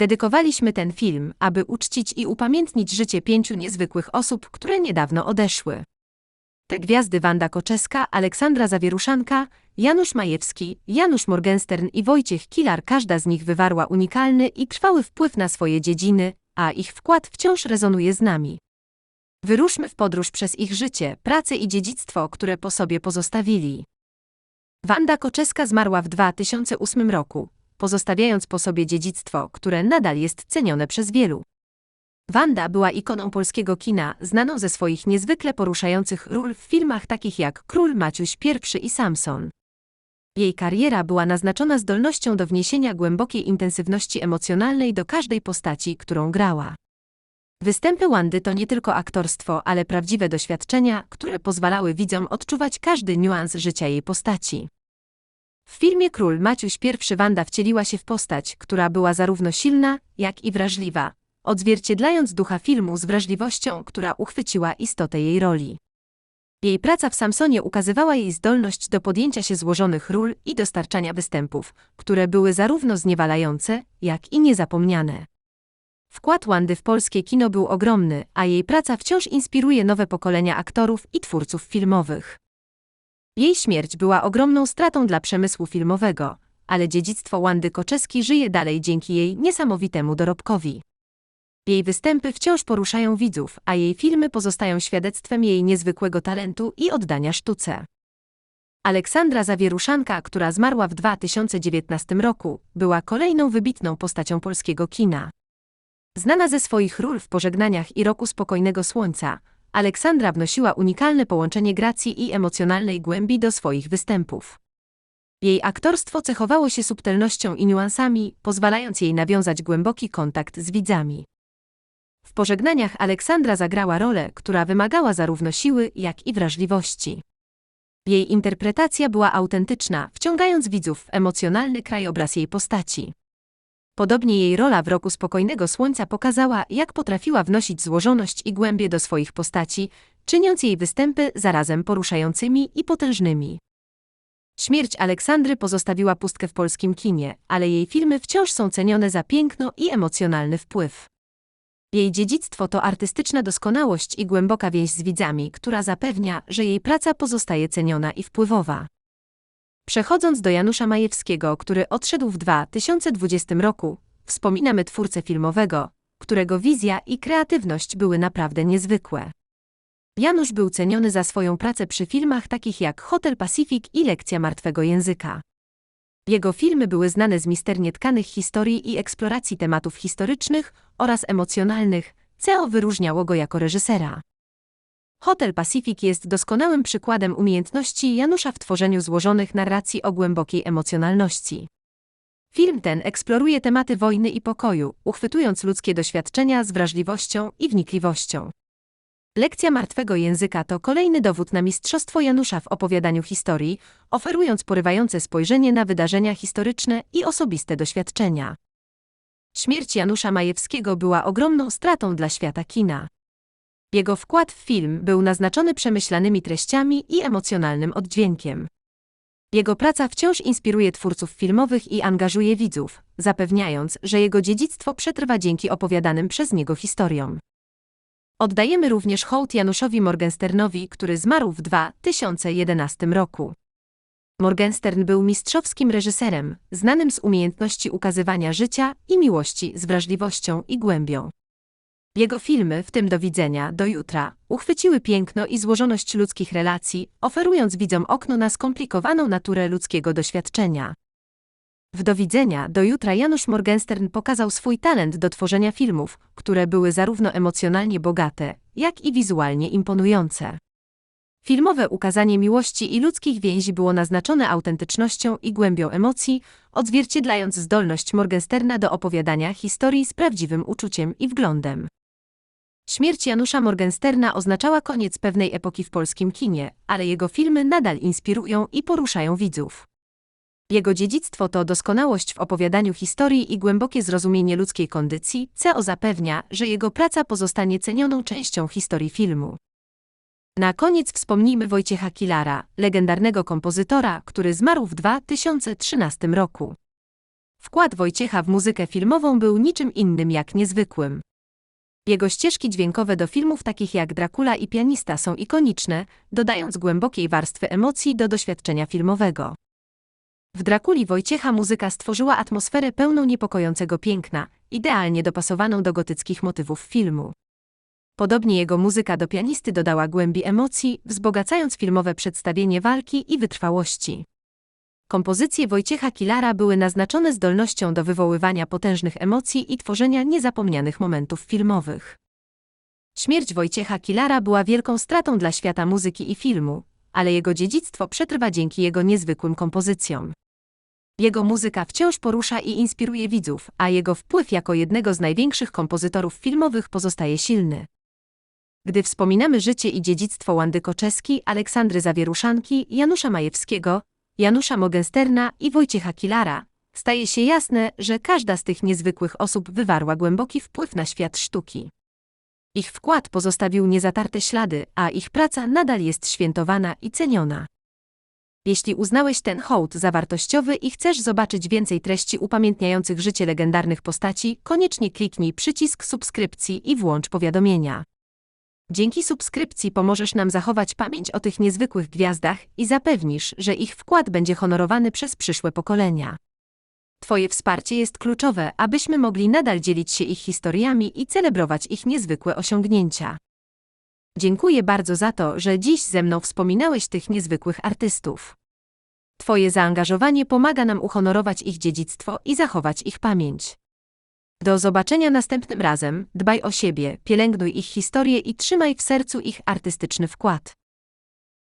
Dedykowaliśmy ten film, aby uczcić i upamiętnić życie pięciu niezwykłych osób, które niedawno odeszły. Te gwiazdy Wanda Koczeska, Aleksandra Zawieruszanka, Janusz Majewski, Janusz Morgenstern i Wojciech Kilar każda z nich wywarła unikalny i trwały wpływ na swoje dziedziny, a ich wkład wciąż rezonuje z nami. Wyruszmy w podróż przez ich życie, pracę i dziedzictwo, które po sobie pozostawili. Wanda Koczeska zmarła w 2008 roku, pozostawiając po sobie dziedzictwo, które nadal jest cenione przez wielu. Wanda była ikoną polskiego kina, znaną ze swoich niezwykle poruszających ról w filmach takich jak Król Maciuś I i Samson. Jej kariera była naznaczona zdolnością do wniesienia głębokiej intensywności emocjonalnej do każdej postaci, którą grała. Występy Wandy to nie tylko aktorstwo, ale prawdziwe doświadczenia, które pozwalały widzom odczuwać każdy niuans życia jej postaci. W filmie Król Maciuś I Wanda wcieliła się w postać, która była zarówno silna, jak i wrażliwa, odzwierciedlając ducha filmu z wrażliwością, która uchwyciła istotę jej roli. Jej praca w Samsonie ukazywała jej zdolność do podjęcia się złożonych ról i dostarczania występów, które były zarówno zniewalające, jak i niezapomniane. Wkład Wandy w polskie kino był ogromny, a jej praca wciąż inspiruje nowe pokolenia aktorów i twórców filmowych. Jej śmierć była ogromną stratą dla przemysłu filmowego, ale dziedzictwo Wandy Koczeski żyje dalej dzięki jej niesamowitemu dorobkowi. Jej występy wciąż poruszają widzów, a jej filmy pozostają świadectwem jej niezwykłego talentu i oddania sztuce. Aleksandra Zawieruszanka, która zmarła w 2019 roku, była kolejną wybitną postacią polskiego kina. Znana ze swoich ról w Pożegnaniach i Roku Spokojnego Słońca, Aleksandra wnosiła unikalne połączenie gracji i emocjonalnej głębi do swoich występów. Jej aktorstwo cechowało się subtelnością i niuansami, pozwalając jej nawiązać głęboki kontakt z widzami. W pożegnaniach Aleksandra zagrała rolę, która wymagała zarówno siły, jak i wrażliwości. Jej interpretacja była autentyczna, wciągając widzów w emocjonalny krajobraz jej postaci. Podobnie jej rola w Roku Spokojnego Słońca pokazała, jak potrafiła wnosić złożoność i głębie do swoich postaci, czyniąc jej występy zarazem poruszającymi i potężnymi. Śmierć Aleksandry pozostawiła pustkę w polskim kinie, ale jej filmy wciąż są cenione za piękno i emocjonalny wpływ. Jej dziedzictwo to artystyczna doskonałość i głęboka więź z widzami, która zapewnia, że jej praca pozostaje ceniona i wpływowa. Przechodząc do Janusza Majewskiego, który odszedł w 2020 roku, wspominamy twórcę filmowego, którego wizja i kreatywność były naprawdę niezwykłe. Janusz był ceniony za swoją pracę przy filmach takich jak Hotel Pacific i Lekcja Martwego Języka. Jego filmy były znane z misternie tkanych historii i eksploracji tematów historycznych oraz emocjonalnych, co wyróżniało go jako reżysera. Hotel Pacific jest doskonałym przykładem umiejętności Janusza w tworzeniu złożonych narracji o głębokiej emocjonalności. Film ten eksploruje tematy wojny i pokoju, uchwytując ludzkie doświadczenia z wrażliwością i wnikliwością. Lekcja martwego języka to kolejny dowód na mistrzostwo Janusza w opowiadaniu historii, oferując porywające spojrzenie na wydarzenia historyczne i osobiste doświadczenia. Śmierć Janusza Majewskiego była ogromną stratą dla świata kina. Jego wkład w film był naznaczony przemyślanymi treściami i emocjonalnym oddźwiękiem. Jego praca wciąż inspiruje twórców filmowych i angażuje widzów, zapewniając, że jego dziedzictwo przetrwa dzięki opowiadanym przez niego historiom. Oddajemy również hołd Januszowi Morgensternowi, który zmarł w 2011 roku. Morgenstern był mistrzowskim reżyserem, znanym z umiejętności ukazywania życia i miłości z wrażliwością i głębią. Jego filmy, w tym Do widzenia, do jutra, uchwyciły piękno i złożoność ludzkich relacji, oferując widzom okno na skomplikowaną naturę ludzkiego doświadczenia. W Do widzenia, do jutra Janusz Morgenstern pokazał swój talent do tworzenia filmów, które były zarówno emocjonalnie bogate, jak i wizualnie imponujące. Filmowe ukazanie miłości i ludzkich więzi było naznaczone autentycznością i głębią emocji, odzwierciedlając zdolność Morgensterna do opowiadania historii z prawdziwym uczuciem i wglądem. Śmierć Janusza Morgensterna oznaczała koniec pewnej epoki w polskim kinie, ale jego filmy nadal inspirują i poruszają widzów. Jego dziedzictwo to doskonałość w opowiadaniu historii i głębokie zrozumienie ludzkiej kondycji, co zapewnia, że jego praca pozostanie cenioną częścią historii filmu. Na koniec wspomnijmy Wojciecha Kilara, legendarnego kompozytora, który zmarł w 2013 roku. Wkład Wojciecha w muzykę filmową był niczym innym jak niezwykłym. Jego ścieżki dźwiękowe do filmów takich jak Dracula i Pianista są ikoniczne, dodając głębokiej warstwy emocji do doświadczenia filmowego. W Drakuli Wojciecha muzyka stworzyła atmosferę pełną niepokojącego piękna, idealnie dopasowaną do gotyckich motywów filmu. Podobnie jego muzyka do pianisty dodała głębi emocji, wzbogacając filmowe przedstawienie walki i wytrwałości. Kompozycje Wojciecha Kilara były naznaczone zdolnością do wywoływania potężnych emocji i tworzenia niezapomnianych momentów filmowych. Śmierć Wojciecha Kilara była wielką stratą dla świata muzyki i filmu, ale jego dziedzictwo przetrwa dzięki jego niezwykłym kompozycjom. Jego muzyka wciąż porusza i inspiruje widzów, a jego wpływ jako jednego z największych kompozytorów filmowych pozostaje silny. Gdy wspominamy życie i dziedzictwo Wandy Koczeski, Aleksandry Zawieruszanki, Janusza Majewskiego, Janusza Mogensterna i Wojciecha Kilara, staje się jasne, że każda z tych niezwykłych osób wywarła głęboki wpływ na świat sztuki. Ich wkład pozostawił niezatarte ślady, a ich praca nadal jest świętowana i ceniona. Jeśli uznałeś ten hołd za wartościowy i chcesz zobaczyć więcej treści upamiętniających życie legendarnych postaci, koniecznie kliknij przycisk subskrypcji i włącz powiadomienia. Dzięki subskrypcji pomożesz nam zachować pamięć o tych niezwykłych gwiazdach i zapewnisz, że ich wkład będzie honorowany przez przyszłe pokolenia. Twoje wsparcie jest kluczowe, abyśmy mogli nadal dzielić się ich historiami i celebrować ich niezwykłe osiągnięcia. Dziękuję bardzo za to, że dziś ze mną wspominałeś tych niezwykłych artystów. Twoje zaangażowanie pomaga nam uhonorować ich dziedzictwo i zachować ich pamięć. Do zobaczenia następnym razem, dbaj o siebie, pielęgnuj ich historię i trzymaj w sercu ich artystyczny wkład.